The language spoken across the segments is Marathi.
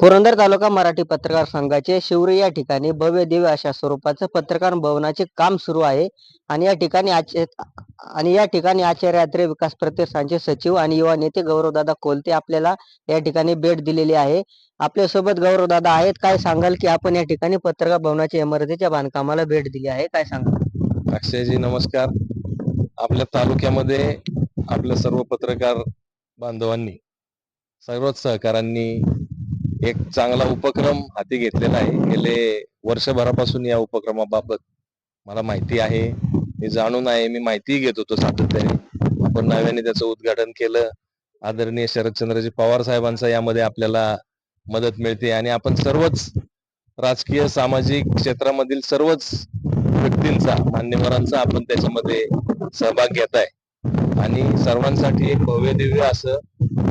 पुरंदर तालुका मराठी पत्रकार संघाचे शिवरी या ठिकाणी भव्य दिव्य अशा स्वरूपाचं पत्रकार भवनाचे काम सुरू आहे. आणि या ठिकाणी आचे आणि या ठिकाणी आचार्य विकास प्रतिष्ठानचे सचिव आणि युवा नेते गौरवदादा कोलते आपल्याला या ठिकाणी भेट दिलेली आहे. आपल्यासोबत गौरवदादा आहेत. काय सांगाल की आपण या ठिकाणी पत्रकार भवनाच्या इमारतीच्या बांधकामाला भेट दिली आहे. काय सांगाल? अक्षयजी नमस्कार. आपल्या तालुक्यामध्ये आपल्या सर्व पत्रकार बांधवांनी सर्वच सहकारांनी एक चांगला उपक्रम हाती घेतलेला आहे. गेले वर्षभरापासून या उपक्रमाबाबत मला माहिती आहे. मी जाणून आहे मी माहितीही घेत होतो सातत्याने. आपण नव्याने त्याचं उद्घाटन केलं. आदरणीय शरदचंद्रजी पवार साहेबांचा यामध्ये आपल्याला मदत मिळते आणि आपण सर्वच राजकीय सामाजिक क्षेत्रामधील सर्वच व्यक्तींचा मान्यवरांचा आपण त्याच्यामध्ये सहभाग घेत आहे. आणि सर्वांसाठी एक भव्य दिव्य असं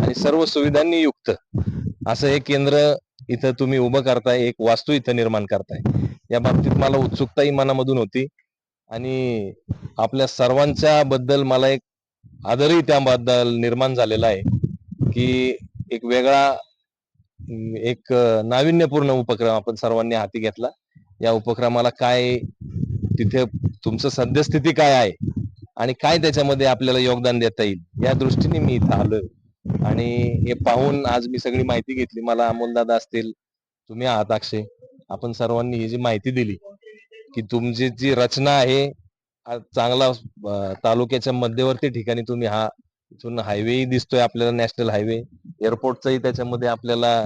आणि सर्व सुविधांनी युक्त असं हे केंद्र इथं तुम्ही उभं करताय एक वास्तू इथं निर्माण करताय. या बाबतीत मला उत्सुकताही मनामधून होती आणि आपल्या सर्वांच्या बद्दल मला एक आदरही त्याबद्दल निर्माण झालेला आहे की एक वेगळा एक नाविन्यपूर्ण उपक्रम आपण सर्वांनी हाती घेतला. या उपक्रमाला काय तिथे तुमचं सद्यस्थिती काय आहे आणि काय त्याच्यामध्ये आपल्याला योगदान देता येईल या दृष्टीने मी इथं आलोय. आणि हे पाहून आज मी सगळी माहिती घेतली. मला अमोलदादा असतील तुम्ही आहात अक्षय. आपण सर्वांनी ही जी माहिती दिली की तुमची जी रचना आहे चांगला तालुक्याच्या मध्यवर्ती ठिकाणी तुम्ही हा इथून हायवे दिसतोय आपल्याला नॅशनल हायवे. एअरपोर्टचाही त्याच्यामध्ये आपल्याला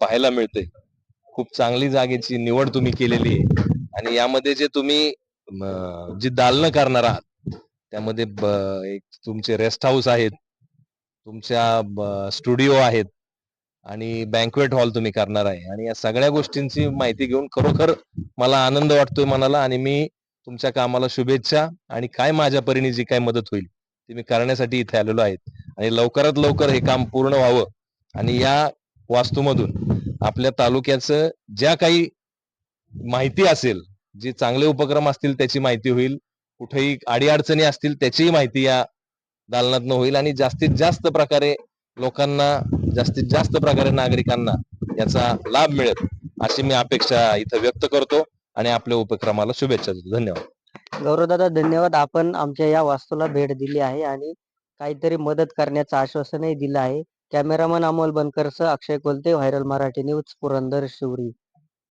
पाहायला मिळतंय. खूप चांगली जागेची निवड तुम्ही केलेली आहे. आणि यामध्ये जे तुम्ही जी दालनं करणार आहात त्यामध्ये एक तुमचे रेस्ट हाऊस आहेत. तुमच्या स्टुडिओ आहेत आणि बँकवेट हॉल तुम्ही करणार आहे. आणि या सगळ्या गोष्टींची माहिती घेऊन खरोखर मला आनंद वाटतोय मनाला आणि मी तुमच्या कामाला शुभेच्छा आणि काय माझ्या परीने जी काय मदत होईल ती मी करण्यासाठी इथे आलेलो आहे. आणि लवकरात लवकर हे काम पूर्ण व्हावं आणि या वास्तूमधून आपल्या तालुक्याचं ज्या काही माहिती असेल जे चांगले उपक्रम असतील त्याची माहिती होईल कुठेही अडीअडचणी असतील त्याचीही माहिती या दालनातनं होईल आणि जास्तीत जास्त प्रकारे लोकांना जास्तीत जास्त प्रकारे नागरिकांना याचा लाभ मिळेल अशी मी अपेक्षा इथं व्यक्त करतो आणि आपल्या उपक्रमाला शुभेच्छा देतो. धन्यवाद. गौरवदादा धन्यवाद. आपण आमच्या या वास्तूला भेट दिली आहे आणि काहीतरी मदत करण्याचं आश्वासनही दिलं आहे. कॅमेरामन अमोल बनकरसह अक्षय कोलते व्हायरल मराठी न्यूज पुरंदर शिवरी.